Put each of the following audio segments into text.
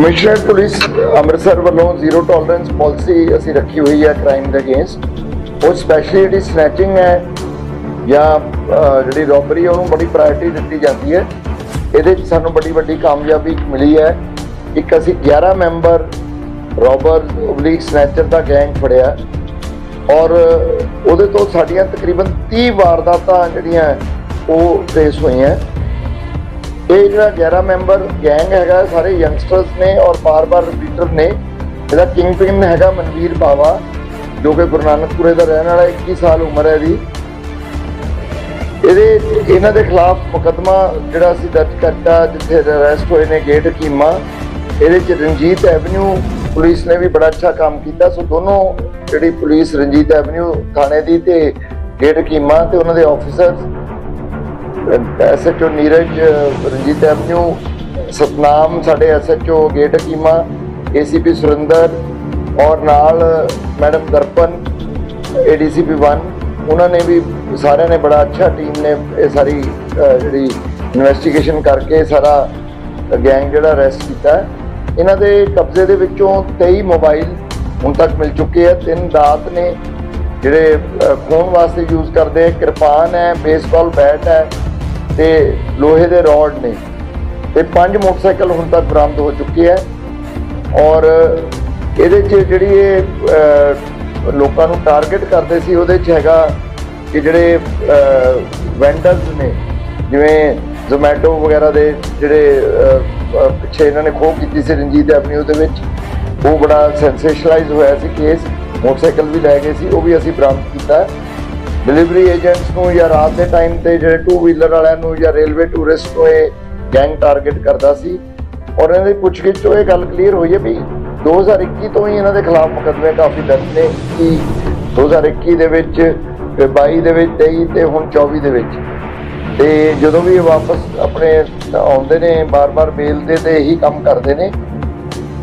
Commissioner police Amritsar ਵੱਲੋਂ zero tolerance policy ਅਸੀਂ ਰੱਖੀ ਹੋਈ ਹੈ ਕ੍ਰਾਈਮ ਦੇ ਅਗੇਂਸਟ ਉਹ ਸਪੈਸ਼ਲੀ ਜਿਹੜੀ ਸਨੈਚਿੰਗ ਹੈ ਜਾਂ ਜਿਹੜੀ ਰੋਬਰੀ ਉਹਨੂੰ ਬੜੀ ਪ੍ਰਾਇੋਰਟੀ ਦਿੱਤੀ ਜਾਂਦੀ ਹੈ। ਇਹਦੇ 'ਚ ਸਾਨੂੰ ਬੜੀ ਵੱਡੀ ਕਾਮਯਾਬੀ ਮਿਲੀ ਹੈ। ਇੱਕ ਅਸੀਂ 11 ਮੈਂਬਰ ਰੋਬਰ ਓਬਲੀਕ ਸਨੈਚਰ ਦਾ ਗੈਂਗ ਫੜਿਆ। ਔਰ ਉਹਦੇ ਤੋਂ ਸਾਡੀਆਂ ਤਕਰੀਬਨ 30 ਵਾਰਦਾਤਾਂ ਜਿਹੜੀਆਂ ਉਹ ਫੇਸ ਹੋਈਆਂ। ਇਹ ਜਿਹੜਾ 11 ਮੈਂਬਰ ਗੈਂਗ ਹੈਗਾ, ਸਾਰੇ ਯੰਗਸਟਰਸ ਨੇ ਔਰ ਬਾਰ-ਬਾਰ ਰਿਪੀਟਰ ਨੇ। ਇਹਦਾ ਕਿੰਗ ਪਿਨ ਹੈਗਾ ਮਨਵੀਰ ਬਾਵਾ, ਜੋ ਕਿ ਗੁਰੂ ਨਾਨਕਪੁਰੇ ਦਾ ਰਹਿਣ ਵਾਲਾ 21 ਸਾਲ ਉਮਰ ਹੈ ਇਹਦੀ। ਇਹਦੇ, ਇਹਨਾਂ ਦੇ ਖਿਲਾਫ ਮੁਕੱਦਮਾ ਜਿਹੜਾ ਅਸੀਂ ਦਰਜ ਕਰਤਾ, ਜਿੱਥੇ ਅਰੈਸਟ ਹੋਏ ਨੇ ਗੇਟ ਹਕੀਮਾ ਇਹਦੇ ਚ ਰਣਜੀਤ ਐਵਨਿਊ ਪੁਲਿਸ ਨੇ ਵੀ ਬੜਾ ਅੱਛਾ ਕੰਮ ਕੀਤਾ। ਸੋ ਦੋਨੋਂ ਜਿਹੜੀ ਪੁਲਿਸ ਰਣਜੀਤ ਐਵਨਿਊ ਥਾਣੇ ਦੀ ਤੇ ਗੇਟ ਹਕੀਮਾ ਤੇ ਉਹਨਾਂ ਦੇ officers SHO Neeraj Ranjit avenue Satnam ਸਾਡੇ SHO gate Hakima ACP Surinder ਔਰ ਨਾਲ ਮੈਡਮ ਦਰਪਨ ਏਡੀਸੀਪੀ 1 ਉਹਨਾਂ ਨੇ ਵੀ ਸਾਰਿਆਂ ਨੇ ਬੜਾ ਅੱਛਾ ਟੀਮ ਨੇ ਇਹ ਸਾਰੀ ਜਿਹੜੀ ਇਨਵੈਸਟੀਗੇਸ਼ਨ ਕਰਕੇ ਸਾਰਾ ਗੈਂਗ ਜਿਹੜਾ ਅਰੈਸਟ ਕੀਤਾ ਇਹਨਾਂ ਦੇ ਕਬਜ਼ੇ ਦੇ ਵਿੱਚੋਂ 23 ਮੋਬਾਈਲ ਹੁਣ ਤੱਕ ਮਿਲ ਚੁੱਕੇ ਆ। ਤਿੰਨ ਦਾਤ ਨੇ ਜਿਹੜੇ ਅਹ, ਵਾਸਤੇ ਯੂਜ਼ ਕਰਦੇ ਆ। ਕਿਰਪਾਨ ਹੈ ਬੇਸਬਾਲ ਬੈਟ ਹੈ। ਤੇ ਲੋਹੇ ਦੇ ਰੋਡ ਨੇ। ਤੇ ਪੰਜ ਮੋਟਰਸਾਈਕਲ ਹੁਣ ਤੱਕ ਬਰਾਮਦ ਹੋ ਚੁੱਕੇ ਹੈ ਔਰ ਇਹਦੇ 'ਚ ਜਿਹੜੀ ਇਹ ਲੋਕਾਂ ਨੂੰ ਟਾਰਗੇਟ ਕਰਦੇ ਸੀ, ਉਹਦੇ 'ਚ ਹੈਗਾ ਕਿ ਜਿਹੜੇ ਵੈਂਡਰਸ ਨੇ, ਜਿਵੇਂ ਜ਼ੋਮੈਟੋ ਵਗੈਰਾ ਦੇ ਜਿਹੜੇ ਪਿੱਛੇ ਇਹਨਾਂ ਨੇ ਖੋਹ ਕੀਤੀ ਸੀ ਰਣਜੀਤ ਐਵਨਿਊ ਦੇ ਵਿੱਚ। ਉਹ ਬੜਾ ਸੈਂਸੇਸ਼ਨਲਾਈਜ਼ ਹੋਇਆ ਸੀ ਕੇਸ ਮੋਟਰਸਾਈਕਲ ਵੀ ਲੈ ਗਏ ਸੀ, ਉਹ ਵੀ ਅਸੀਂ ਬਰਾਮਦ ਕੀਤਾ। ਡਿਲੀਵਰੀ ਏਜੰਟਸ ਨੂੰ ਜਾਂ ਰਾਤ ਦੇ ਟਾਈਮ ਤੇ ਜਿਹੜੇ ਟੂ ਵੀਲਰ ਵਾਲਿਆਂ ਨੂੰ ਜਾਂ ਰੇਲਵੇ ਟੂਰਿਸਟ ਨੂੰ ਇਹ ਗੈਂਗ ਟਾਰਗੇਟ ਕਰਦਾ ਸੀ। ਔਰ ਇਹਨਾਂ ਦੀ ਪੁੱਛਗਿੱਛ ਤੋਂ ਇਹ ਗੱਲ ਕਲੀਅਰ ਹੋਈ ਹੈ ਵੀ 2021 ਤੋਂ ਹੀ ਇਹਨਾਂ ਦੇ ਖਿਲਾਫ ਮੁਕੱਦਮੇ ਕਾਫੀ ਦਰਜ ਨੇ ਕਿ 2021 ਦੇ ਵਿੱਚ ਫਿਰ 22 ਦੇ ਵਿੱਚ 23 ਤੇ ਹੁਣ 24 ਦੇ ਵਿੱਚ। ਤੇ ਜਦੋਂ ਵੀ ਇਹ ਵਾਪਸ ਆਪਣੇ ਆਉਂਦੇ ਨੇ, ਬਾਰ-ਬਾਰ ਬੇਲ ਦੇ ਤੇ ਇਹੀ ਕੰਮ ਕਰਦੇ ਨੇ।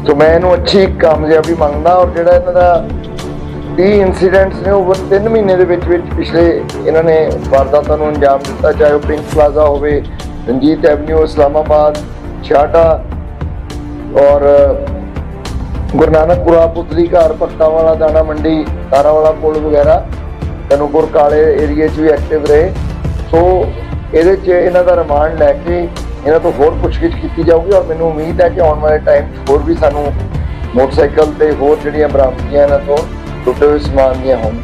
ਸੋ ਮੈਂ ਇਹਨੂੰ ਅੱਛੀ ਕਾਮਯਾਬੀ ਮੰਗਦਾ ਔਰ ਜਿਹੜਾ ਇਹਨਾਂ ਦਾ 30 ਇਨਸੀਡੈਂਟਸ ਨੇ ਉਹ 3 ਮਹੀਨੇ ਦੇ ਵਿੱਚ ਵਿੱਚ ਪਿਛਲੇ ਇਹਨਾਂ ਨੇ ਵਾਰਦਾਤਾਂ ਨੂੰ ਅੰਜਾਮ ਦਿੱਤਾ, ਚਾਹੇ ਉਹ ਪਿੰਕ ਪਲਾਜ਼ਾ ਹੋਵੇ, ਰਣਜੀਤ ਐਵਨਿਊ ਇਸਲਾਮਾਬਾਦ, ਛਾਟਾ ਔਰ ਗੁਰੂ ਨਾਨਕਪੁਰਾ ਪੁਤਲੀ ਘਰ ਭਗਤਾਂ ਵਾਲਾ ਦਾਣਾ ਮੰਡੀ ਤਾਰਾ ਵਾਲਾ ਪੁਲ ਵਗੈਰਾ ਕਨੂਪੁਰ ਕਾਲੇ ਏਰੀਏ 'ਚ ਵੀ ਐਕਟਿਵ ਰਹੇ। ਸੋ ਇਹਦੇ 'ਚ ਇਹਨਾਂ ਦਾ ਰਿਮਾਂਡ ਲੈ ਕੇ ਇਹਨਾਂ ਤੋਂ ਹੋਰ ਪੁੱਛਗਿੱਛ ਕੀਤੀ ਜਾਊਗੀ ਔਰ ਮੈਨੂੰ ਉਮੀਦ ਹੈ ਕਿ ਆਉਣ ਵਾਲੇ ਟਾਈਮ 'ਚ ਹੋਰ ਵੀ ਸਾਨੂੰ ਮੋਟਰਸਾਈਕਲ ਤੇ ਹੋਰ ਜਿਹੜੀਆਂ ਬਰਾਮਦਗੀਆਂ ਇਹਨਾਂ ਤੋਂ ਟੁੱਟੇ ਹੋਏ ਸਮਾਨ ਦੀਆਂ ਹੋਣ